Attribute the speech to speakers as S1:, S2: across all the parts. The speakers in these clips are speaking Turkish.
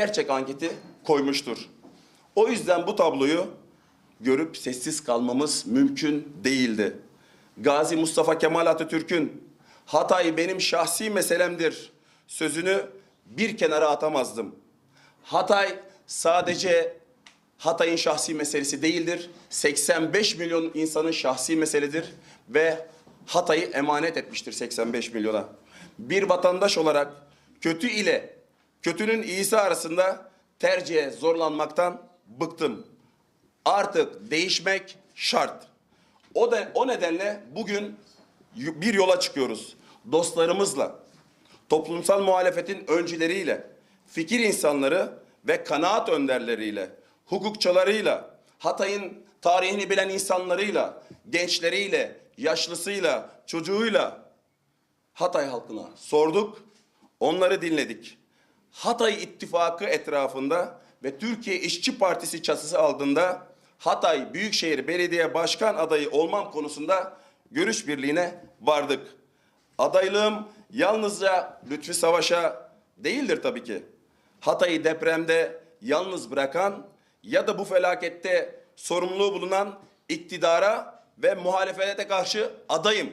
S1: gerçek anketi koymuştur. O yüzden bu tabloyu görüp sessiz kalmamız mümkün değildi. Gazi Mustafa Kemal Atatürk'ün Hatay benim şahsi meselemdir sözünü bir kenara atamazdım. Hatay sadece Hatay'ın şahsi meselesi değildir. 85 milyon insanın şahsi meseledir ve Hatay'ı emanet etmiştir 85 milyona. Bir vatandaş olarak kötü ile kötünün iyisi arasında tercihe zorlanmaktan bıktım. Artık değişmek şart. O da o nedenle bugün bir yola çıkıyoruz. Dostlarımızla, toplumsal muhalefetin öncüleriyle, fikir insanları ve kanaat önderleriyle, hukukçularıyla, Hatay'ın tarihini bilen insanlarıyla, gençleriyle, yaşlısıyla, çocuğuyla Hatay halkına sorduk, onları dinledik. Hatay İttifakı etrafında ve Türkiye İşçi Partisi çatısı altında Hatay Büyükşehir Belediye Başkan adayı olmam konusunda görüş birliğine vardık. Adaylığım yalnızca Lütfi Savaş'a değildir tabii ki. Hatay'ı depremde yalnız bırakan ya da bu felakette sorumluluğu bulunan iktidara ve muhalefete karşı adayım.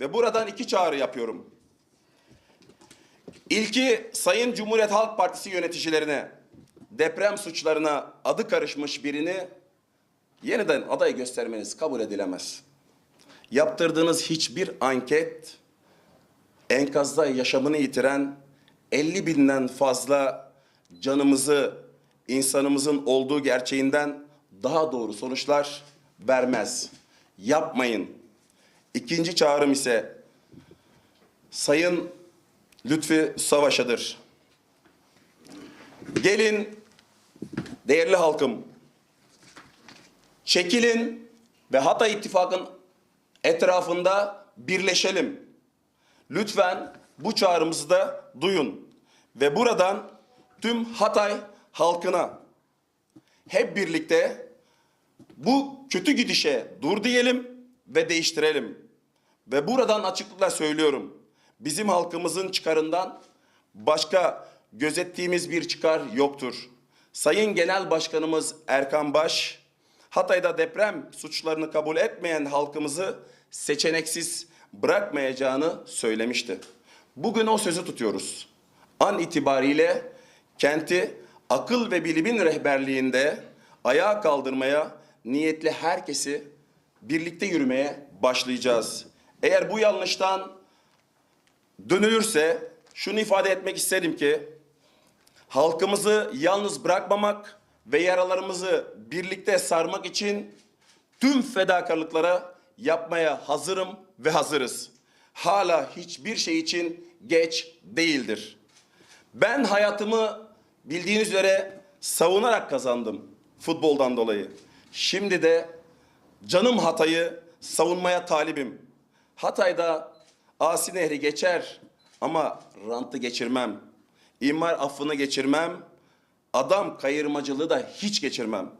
S1: Ve buradan iki çağrı yapıyorum. İlki Sayın Cumhuriyet Halk Partisi yöneticilerine deprem suçlarına adı karışmış birini yeniden aday göstermeniz kabul edilemez. Yaptırdığınız hiçbir anket enkazda yaşamını yitiren 50 binden fazla canımızı insanımızın olduğu gerçeğinden daha doğru sonuçlar vermez. Yapmayın. İkinci çağrım ise Sayın Lütfi Savaş'adır. Gelin değerli halkım çekilin ve Hatay İttifakı'nın etrafında birleşelim. Lütfen bu çağrımızı da duyun ve buradan tüm Hatay halkına hep birlikte bu kötü gidişe dur diyelim ve değiştirelim. Ve buradan açıklıkla söylüyorum. Bizim halkımızın çıkarından başka gözettiğimiz bir çıkar yoktur. Sayın Genel Başkanımız Erkan Baş, Hatay'da deprem suçlarını kabul etmeyen halkımızı seçeneksiz bırakmayacağını söylemişti. Bugün o sözü tutuyoruz. An itibariyle kenti akıl ve bilimin rehberliğinde ayağa kaldırmaya niyetli herkesi birlikte yürümeye başlayacağız. Eğer bu yanlıştan dönülürse şunu ifade etmek isterim ki halkımızı yalnız bırakmamak ve yaralarımızı birlikte sarmak için tüm fedakarlıklara yapmaya hazırım ve hazırız. Hala hiçbir şey için geç değildir. Ben hayatımı bildiğiniz üzere savunarak kazandım futboldan dolayı. Şimdi de canım Hatay'ı savunmaya talibim. Hatay'da Asi Nehri geçer ama rantı geçirmem. İmar affını geçirmem. Adam kayırmacılığı da hiç geçirmem.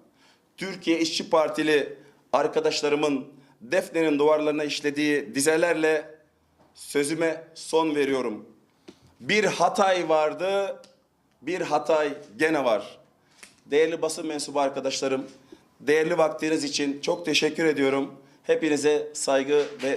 S1: Türkiye İşçi Partili arkadaşlarımın Defne'nin duvarlarına işlediği dizelerle sözüme son veriyorum. Bir Hatay vardı, bir Hatay gene var. Değerli basın mensubu arkadaşlarım, değerli vaktiniz için çok teşekkür ediyorum. Hepinize saygı ve